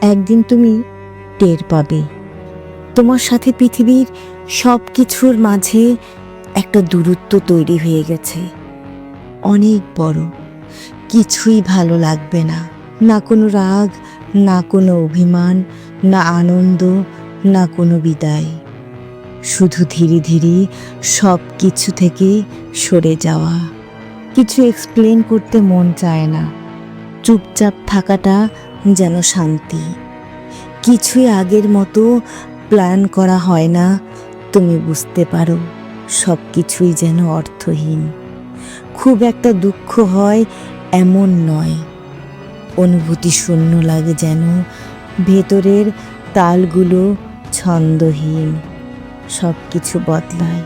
একদিন তুমি টের পাবে। তোমার সাথে পৃথিবীর সব কিছুর মাঝে একটা দূরত্ব তৈরি হয়ে গেছে। অনেক বড়। কিছুই ভালো লাগবে না। না কোনো রাগ, না কোনো অভিমান, না আনন্দ, না কোনো বিদায়। শুধু ধীরে ধীরে সব কিছু থেকে সরে যাওয়া। কিছু এক্সপ্লেন করতে মন চায় না। চুপচাপ থাকাটা যেন শান্তি। কিছুই আগের মতো প্ল্যান করা হয় না, তুমি বুঝতে পারো সব কিছুই যেন অর্থহীন। খুব একটা দুঃখ হয় এমন নয়। অনুভূতি শূন্য লাগে যেন, ভেতরের তালগুলো ছন্দহীন সব কিছু বদলায়।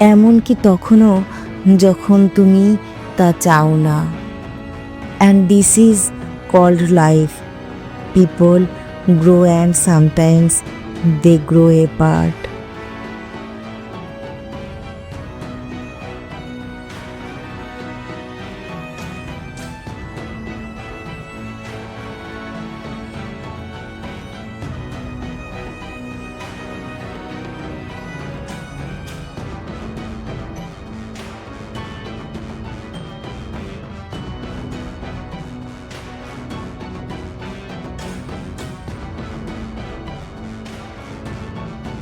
এমনকি তখনও যখন তুমি তা চাও না। And this is called life. People grow and sometimes they grow apart.